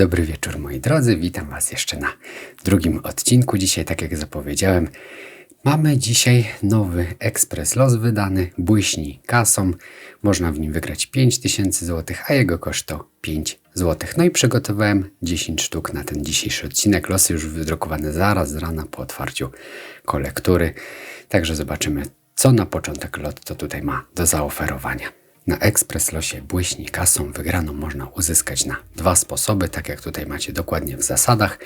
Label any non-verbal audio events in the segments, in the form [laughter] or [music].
Dobry wieczór moi drodzy, witam Was jeszcze na drugim odcinku. Dzisiaj, tak jak zapowiedziałem, mamy dzisiaj nowy ekspres los wydany, błyśni kasą. Można w nim wygrać 5000 zł, a jego koszt to 5 zł. No i przygotowałem 10 sztuk na ten dzisiejszy odcinek. Losy już wydrukowane zaraz z rana po otwarciu kolektury. Także zobaczymy, co na początek lot tutaj ma do zaoferowania. Na ekspres losie błyśni kasą wygraną można uzyskać na dwa sposoby, tak jak tutaj macie dokładnie w zasadach,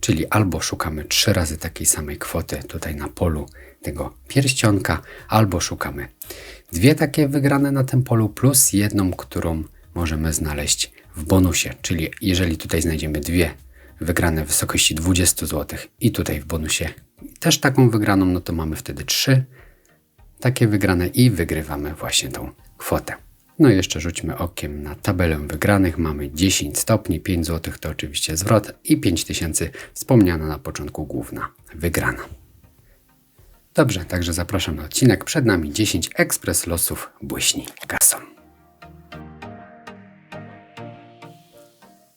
czyli albo szukamy trzy razy takiej samej kwoty tutaj na polu tego pierścionka, albo szukamy dwie takie wygrane na tym polu plus jedną, którą możemy znaleźć w bonusie, czyli jeżeli tutaj znajdziemy dwie wygrane w wysokości 20 zł i tutaj w bonusie też taką wygraną, no to mamy wtedy trzy takie wygrane i wygrywamy właśnie tą kwotę. No i jeszcze rzućmy okiem na tabelę wygranych. Mamy 10 stopni, 5 zł to oczywiście zwrot i 5000 wspomniana na początku główna wygrana. Dobrze, także zapraszam na odcinek. Przed nami 10 ekspres losów błyśni kasą.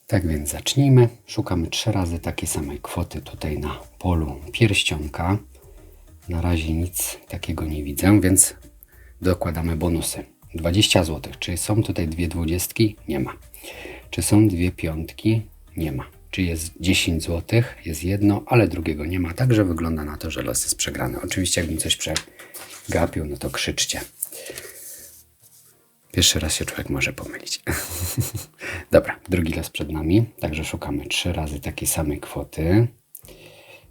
Tak więc zacznijmy. Szukamy trzy razy takiej samej kwoty tutaj na polu pierścionka. Na razie nic takiego nie widzę, więc dokładamy bonusy. 20 zł. Czy są tutaj dwie dwudziestki? Nie ma. Czy są dwie piątki? Nie ma. Czy jest 10 zł? Jest jedno, ale drugiego nie ma. Także wygląda na to, że los jest przegrany. Oczywiście, jakbym coś przegapił, no to krzyczcie. Pierwszy raz się człowiek może pomylić. [laughs] Dobra, drugi los przed nami. Także szukamy trzy razy takiej samej kwoty.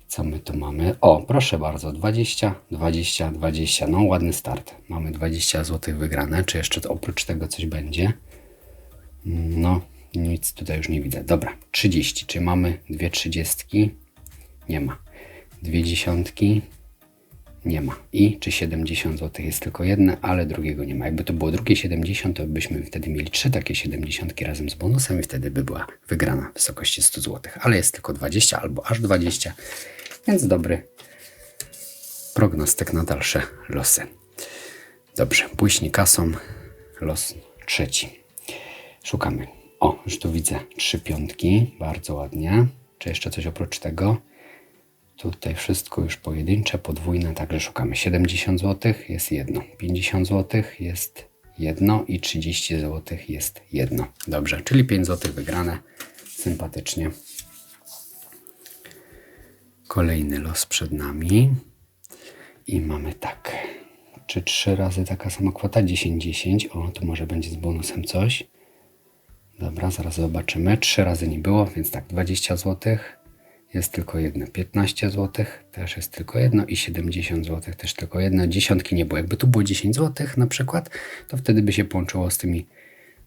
Co my tu mamy? O, proszę bardzo, 20, 20, 20. No, ładny start. Mamy 20 zł wygrane. Czy jeszcze oprócz tego coś będzie? No, nic tutaj już nie widzę. Dobra, 30. Czy mamy dwie trzydziestki? Nie ma. Dwie dziesiątki? Nie ma. I czy 70 zł jest tylko jedne, ale drugiego nie ma. Jakby to było drugie 70, to byśmy wtedy mieli trzy takie 70 razem z bonusem i wtedy by była wygrana w wysokości 100 zł. Ale jest tylko 20 albo aż 20 więc dobry prognostyk na dalsze losy. Dobrze, błyśni kasą, los trzeci. Szukamy. O, już tu widzę trzy piątki, bardzo ładnie. Czy jeszcze coś oprócz tego? Tutaj wszystko już pojedyncze, podwójne, także szukamy. 70 zł jest jedno, 50 zł jest jedno i 30 zł jest jedno. Dobrze, czyli 5 zł wygrane. Sympatycznie. Kolejny los przed nami. I mamy tak. Czy trzy razy taka sama kwota? 10, 10. O, tu może będzie z bonusem coś. Dobra, zaraz zobaczymy. Trzy razy nie było, więc tak, 20 zł. Jest tylko jedno. 15 zł też jest tylko jedno i 70 zł też tylko jedno. Dziesiątki nie było. Jakby tu było 10 zł na przykład, to wtedy by się połączyło z tymi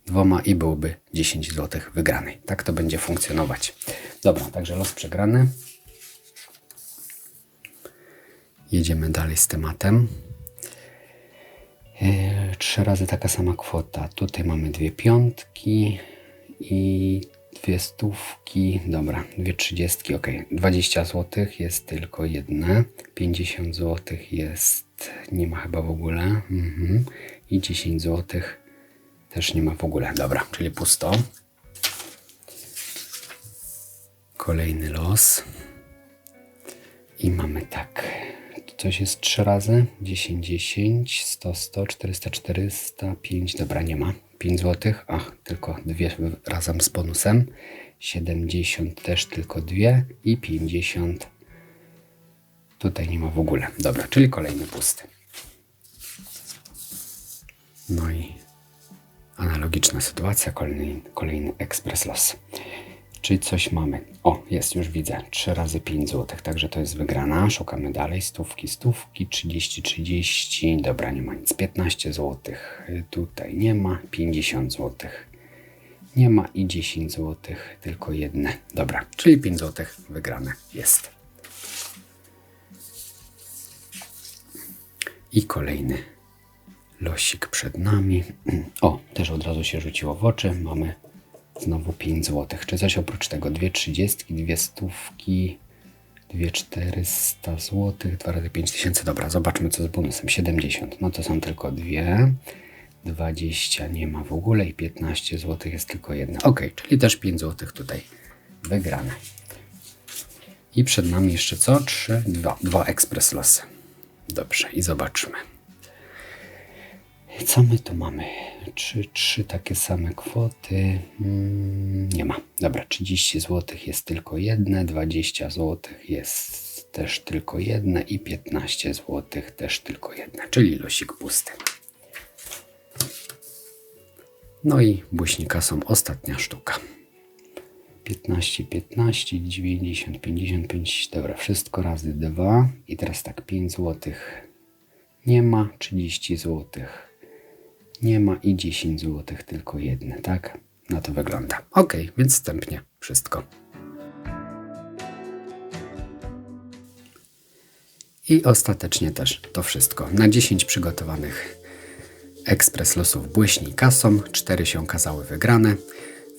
dwoma i byłoby 10 zł wygranej. Tak to będzie funkcjonować. Dobra, także los przegrany. Jedziemy dalej z tematem. E, trzy razy taka sama kwota. Tutaj mamy dwie piątki i dwie stówki. Dobra, dwie trzydziestki. Ok, 20 zł jest tylko jedne. 50 zł jest, nie ma chyba w ogóle. Mhm. I 10 zł też nie ma w ogóle. Dobra, czyli pusto. Kolejny los. I mamy tak. Coś jest 3 razy. 10, 10, 100, 100, 400, 400, 5. Dobra, nie ma. 5 zł. Ach, tylko dwie razem z bonusem. 70 też tylko dwie. I 50. Tutaj nie ma w ogóle. Dobra, czyli kolejny pusty. No i analogiczna sytuacja. Kolejny, kolejny ekspres los. Czyli coś mamy. O, jest, już widzę. 3 razy 5 zł, także to jest wygrana. Szukamy dalej. Stówki, stówki, 30, 30. Dobra, nie ma nic. 15 zł. Tutaj nie ma. 50 zł. Nie ma i 10 zł, tylko jedne. Dobra, czyli 5 zł wygrane jest. I kolejny losik przed nami. [clears throat] O, też od razu się rzuciło w oczy. Mamy Znowu 5 zł. Czy coś oprócz tego? Dwie trzydziestki, dwie stówki, dwie 400 zł, 2 razy 5 tysięcy. Dobra, zobaczmy co z bonusem. 70. No to są tylko dwie. 20 nie ma w ogóle i 15 zł jest tylko jedna. Ok, czyli też 5 zł tutaj wygrane. I przed nami jeszcze co? Trzy, dwa, dwa ekspres losy. Dobrze, i zobaczmy. Co my tu mamy? Trzy, trzy takie same kwoty. Mm, nie ma. Dobra, 30 zł jest tylko jedne, 20 zł jest też tylko jedne i 15 zł też tylko jedne, czyli losik pusty. No i buźnika są ostatnia sztuka. 15, 15, 90, 55, dobra, wszystko razy 2 i teraz tak, 5 zł nie ma, 30 zł nie ma i 10 zł tylko jedne, tak? Na to wygląda. Ok, więc wstępnie wszystko. I ostatecznie też to wszystko. Na 10 przygotowanych ekspres losów błyśni kasą, 4 się okazały wygrane.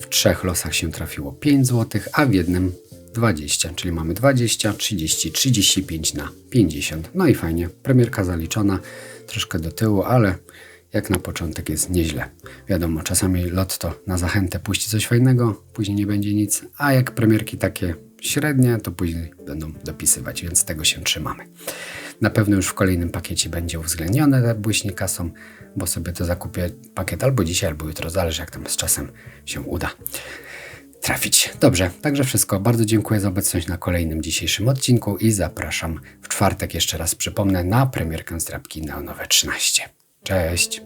W trzech losach się trafiło 5 zł, a w jednym 20, czyli mamy 20, 30, 35 na 50. No i fajnie, premierka zaliczona, troszkę do tyłu, ale jak na początek jest nieźle. Wiadomo, czasami lotto na zachętę puści coś fajnego, później nie będzie nic, a jak premierki takie średnie, to później będą dopisywać, więc tego się trzymamy. Na pewno już w kolejnym pakiecie będzie uwzględnione błyśnie kasą, bo sobie to zakupię pakiet albo dzisiaj, albo jutro, zależy jak tam z czasem się uda trafić. Dobrze, także wszystko. Bardzo dziękuję za obecność na kolejnym dzisiejszym odcinku i zapraszam w czwartek jeszcze raz przypomnę na premierkę zdrabki Neonowe 13. Cześć.